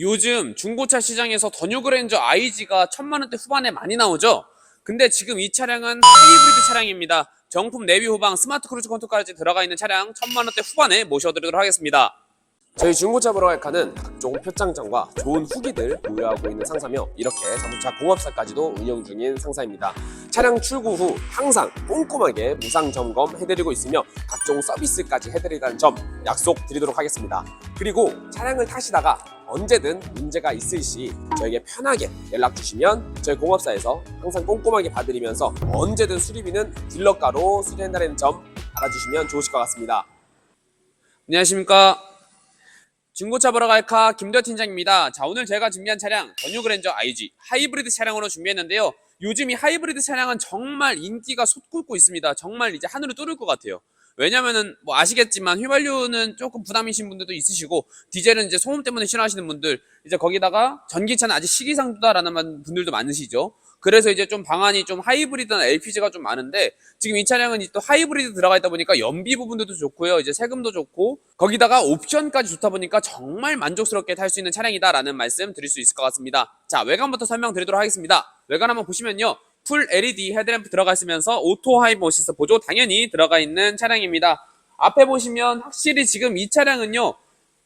요즘 중고차 시장에서 더뉴 그랜저 IG가 천만 원대 후반에 많이 나오죠. 근데 지금 이 차량은 하이브리드 차량입니다. 정품 내비 후방 스마트 크루즈 컨트롤까지 들어가 있는 차량 천만 원대 후반에 모셔드리도록 하겠습니다. 저희 중고차 칸은 각종 표창장과 좋은 후기들 보유하고 있는 상사며 이렇게 자동차 공업사까지도 운영 중인 상사입니다. 차량 출고 후 항상 꼼꼼하게 무상 점검 해드리고 있으며 각종 서비스까지 해드리다는 점 약속 드리도록 하겠습니다. 그리고 차량을 타시다가 언제든 문제가 있을 시 저에게 편하게 연락 주시면 저희 공업사에서 항상 꼼꼼하게 봐드리면서 언제든 수리비는 딜러가로 수리한다는 점 알아주시면 좋으실 것 같습니다. 안녕하십니까. 중고차 보러 갈카 김대호 팀장입니다. 자, 오늘 제가 준비한 차량 더뉴 그랜저 IG 하이브리드 차량으로 준비했는데요. 요즘 이 하이브리드 차량은 정말 인기가 솟구고 있습니다. 정말 이제 하늘을 뚫을 것 같아요. 왜냐면은 뭐 아시겠지만 휘발유는 조금 부담이신 분들도 있으시고 디젤은 이제 소음 때문에 싫어하시는 분들 이제 거기다가 전기차는 아직 시기상조다라는 분들도 많으시죠. 그래서 이제 좀 방안이 좀 하이브리드나 LPG가 좀 많은데 지금 이 차량은 또 하이브리드 들어가 있다 보니까 연비 부분도 좋고요. 이제 세금도 좋고 거기다가 옵션까지 좋다 보니까 정말 만족스럽게 탈 수 있는 차량이다라는 말씀 드릴 수 있을 것 같습니다. 자, 외관부터 설명드리도록 하겠습니다. 외관 한번 보시면요. 풀 LED 헤드램프 들어가 있으면서 오토 하이브 어시스트 보조 당연히 들어가 있는 차량입니다. 앞에 보시면 확실히 지금 이 차량은요.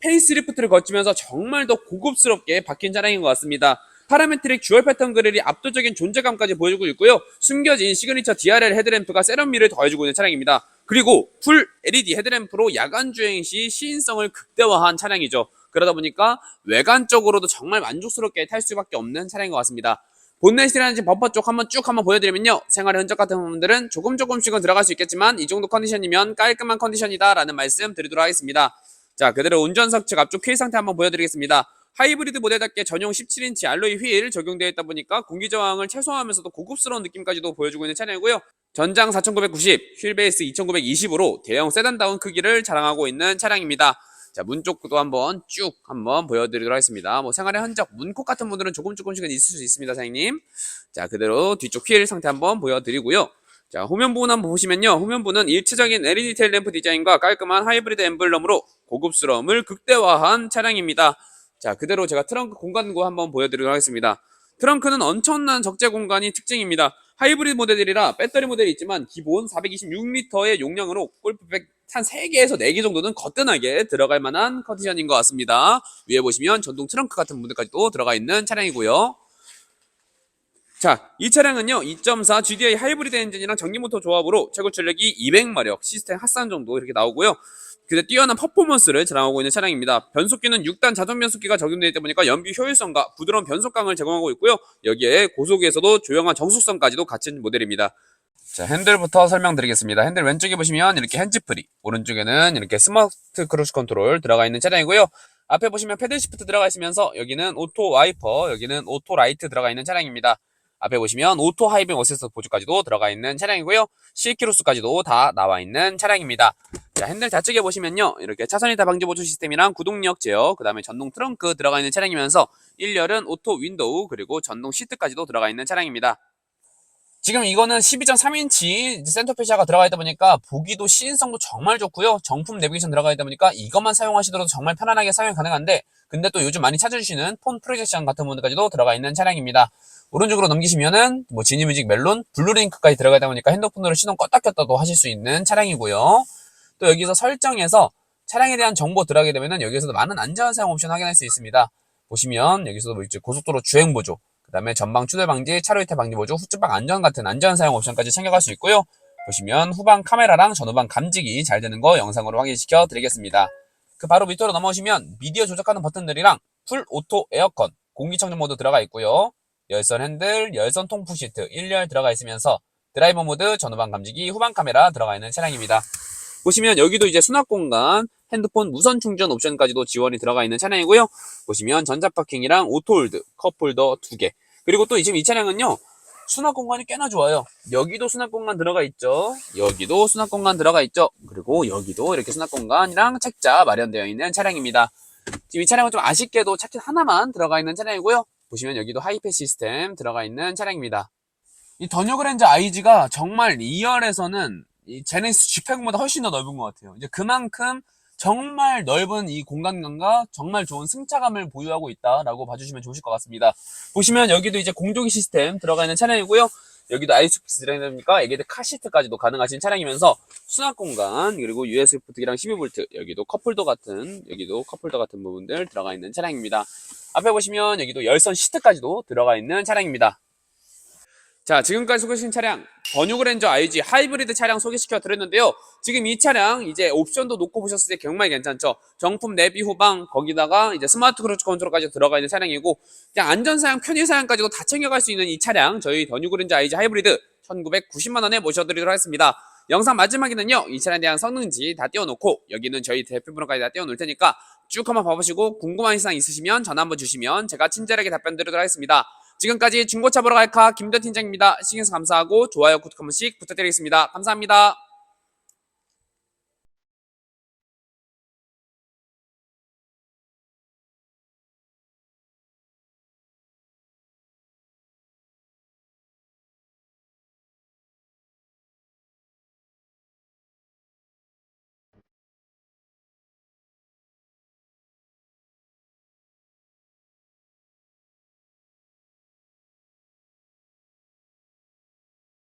페이스리프트를 거치면서 정말 더 고급스럽게 바뀐 차량인 것 같습니다. 파라메트릭 듀얼 패턴 그릴이 압도적인 존재감까지 보여주고 있고요. 숨겨진 시그니처 DRL 헤드램프가 세럼미를 더해주고 있는 차량입니다. 그리고 풀 LED 헤드램프로 야간 주행 시 시인성을 극대화한 차량이죠. 그러다 보니까 외관적으로도 정말 만족스럽게 탈 수밖에 없는 차량인 것 같습니다. 본넷이라든지 범퍼 쪽 한번 쭉 한번 보여드리면요. 생활의 흔적 같은 부분들은 조금 조금씩은 들어갈 수 있겠지만 이 정도 컨디션이면 깔끔한 컨디션이다 라는 말씀 드리도록 하겠습니다. 자 그대로 운전석 측 앞쪽 휠 상태 한번 보여드리겠습니다. 하이브리드 모델답게 전용 17인치 알로이 휠 적용되어 있다 보니까 공기 저항을 최소화하면서도 고급스러운 느낌까지도 보여주고 있는 차량이고요. 전장 4990, 휠 베이스 2920으로 대형 세단다운 크기를 자랑하고 있는 차량입니다. 자, 문 쪽도 한번 쭉 한번 보여드리도록 하겠습니다. 뭐 생활의 흔적, 문콕 같은 분들은 조금 조금씩은 있을 수 있습니다, 사장님. 자, 그대로 뒤쪽 휠 상태 한번 보여드리고요. 자, 후면 부분 한번 보시면요. 후면부는 일체적인 LED 테일 램프 디자인과 깔끔한 하이브리드 엠블럼으로 고급스러움을 극대화한 차량입니다. 자, 그대로 제가 트렁크 공간구 한번 보여드리도록 하겠습니다. 트렁크는 엄청난 적재 공간이 특징입니다. 하이브리드 모델이라 배터리 모델이 있지만 기본 426리터의 용량으로 골프백 한 3개에서 4개 정도는 거뜬하게 들어갈 만한 컨디션인 것 같습니다. 위에 보시면 전동 트렁크 같은 분들까지도 들어가 있는 차량이고요. 자, 이 차량은요, 2.4 GDI 하이브리드 엔진이랑 전기모터 조합으로 최고 출력이 200마력, 시스템 핫산 정도 이렇게 나오고요. 근데 뛰어난 퍼포먼스를 자랑하고 있는 차량입니다. 변속기는 6단 자동 변속기가 적용되어 있다 보니까 연비 효율성과 부드러운 변속감을 제공하고 있고요. 여기에 고속에서도 조용한 정숙성까지도 갖춘 모델입니다. 자, 핸들부터 설명드리겠습니다. 핸들 왼쪽에 보시면 이렇게 핸즈프리, 오른쪽에는 이렇게 스마트 크루즈 컨트롤 들어가 있는 차량이고요. 앞에 보시면 패들 시프트 들어가 있으면서 여기는 오토 와이퍼, 여기는 오토 라이트 들어가 있는 차량입니다. 앞에 보시면 오토 하이빙 어시스트 보조까지도 들어가 있는 차량이고요. C키로수까지도 다 나와 있는 차량입니다. 자, 핸들 좌측에 보시면요. 이렇게 차선 이탈 방지 보조 시스템이랑 구동력 제어, 그 다음에 전동 트렁크 들어가 있는 차량이면서 1열은 오토 윈도우, 그리고 전동 시트까지도 들어가 있는 차량입니다. 지금 이거는 12.3인치 센터페시아가 들어가 있다 보니까 보기도 시인성도 정말 좋고요. 정품 내비게이션 들어가 있다 보니까 이것만 사용하시더라도 정말 편안하게 사용 가능한데 근데 또 요즘 많이 찾아주시는 폰 프로젝션 같은 분들까지도 들어가 있는 차량입니다. 오른쪽으로 넘기시면은 뭐 지니뮤직 멜론, 블루링크까지 들어가 있다 보니까 핸드폰으로 시동 껐다 켰다도 하실 수 있는 차량이고요. 또 여기서 설정에서 차량에 대한 정보 들어가게 되면은 여기서도 많은 안전 사용 옵션 확인할 수 있습니다. 보시면 여기서도 뭐 고속도로 주행 보조, 그 다음에 전방 추돌 방지, 차로 이탈 방지 보조, 후측방 안전 같은 안전 사용 옵션까지 챙겨갈 수 있고요. 보시면 후방 카메라랑 전후방 감지기 잘 되는 거 영상으로 확인시켜 드리겠습니다. 그 바로 밑으로 넘어오시면 미디어 조작하는 버튼들이랑 풀 오토 에어컨, 공기청정 모드 들어가 있고요. 열선 핸들, 열선 통풍 시트 1열 들어가 있으면서 드라이버 모드, 전후방 감지기, 후방 카메라 들어가 있는 차량입니다. 보시면 여기도 이제 수납 공간, 핸드폰 무선 충전 옵션까지도 지원이 들어가 있는 차량이고요. 보시면 전자 파킹이랑 오토홀드, 컵홀더 2개. 그리고 또 지금 이 차량은요. 수납 공간이 꽤나 좋아요. 여기도 수납 공간 들어가 있죠. 여기도 수납 공간 들어가 있죠. 그리고 여기도 이렇게 수납 공간이랑 책자 마련되어 있는 차량입니다. 지금 이 차량은 좀 아쉽게도 차킷 하나만 들어가 있는 차량이고요. 보시면 여기도 하이패 시스템 들어가 있는 차량입니다. 이 더뉴 그랜저 IG가 정말 2열에서는 이 제네시스 G80보다 훨씬 더 넓은 것 같아요. 이제 그만큼 정말 넓은 이 공간감과 정말 좋은 승차감을 보유하고 있다라고 봐주시면 좋으실 것 같습니다. 보시면 여기도 이제 공조기 시스템 들어가 있는 차량이고요. 여기도 아이스피스 들어있으니까 여기도 카시트까지도 가능하신 차량이면서 수납 공간 그리고 USB 포트기랑 12V 여기도 컵홀더 같은 여기도 컵홀더 같은 부분들 들어가 있는 차량입니다. 앞에 보시면 여기도 열선 시트까지도 들어가 있는 차량입니다. 자, 지금까지 소개해주신 차량, 버뉴그랜저 IG 하이브리드 차량 소개시켜 드렸는데요. 지금 이 차량 이제 옵션도 놓고 보셨을 때 정말 괜찮죠. 정품 내비 후방, 거기다가 이제 스마트 크루즈 컨트롤까지 들어가 있는 차량이고, 그냥 안전 사양, 편의 사양까지도 다 챙겨갈 수 있는 이 차량, 저희 버뉴그랜저 IG 하이브리드 1990만 원에 모셔드리도록 하겠습니다. 영상 마지막에는요, 이 차량에 대한 성능지 다 띄워놓고, 여기는 저희 대표번호까지 다 띄워놓을 테니까 쭉 한번 봐보시고, 궁금한 사항 있으시면 전화 한번 주시면 제가 친절하게 답변 드리도록 하겠습니다. 지금까지 중고차 보러 갈까 김대 팀장입니다. 시청해주셔서 감사하고 좋아요, 구독 한 번씩 부탁드리겠습니다. 감사합니다.